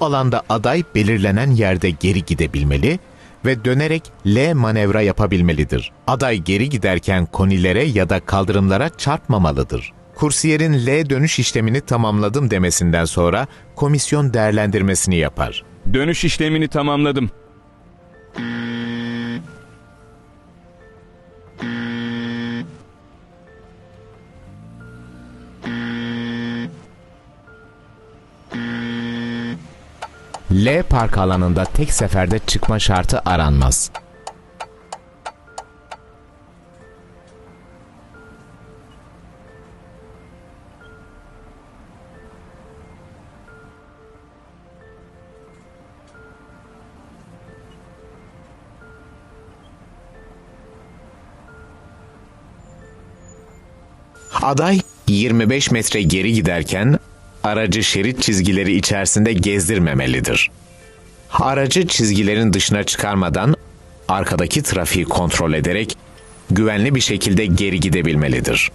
Bu alanda aday belirlenen yerde geri gidebilmeli ve dönerek L manevra yapabilmelidir. Aday geri giderken konilere ya da kaldırımlara çarpmamalıdır. Kursiyerin L dönüş işlemini tamamladım demesinden sonra komisyon değerlendirmesini yapar. Dönüş işlemini tamamladım. L park alanında tek seferde çıkma şartı aranmaz. Aday 25 metre geri giderken aracı şerit çizgileri içerisinde gezdirmemelidir. Aracı çizgilerin dışına çıkarmadan arkadaki trafiği kontrol ederek güvenli bir şekilde geri gidebilmelidir.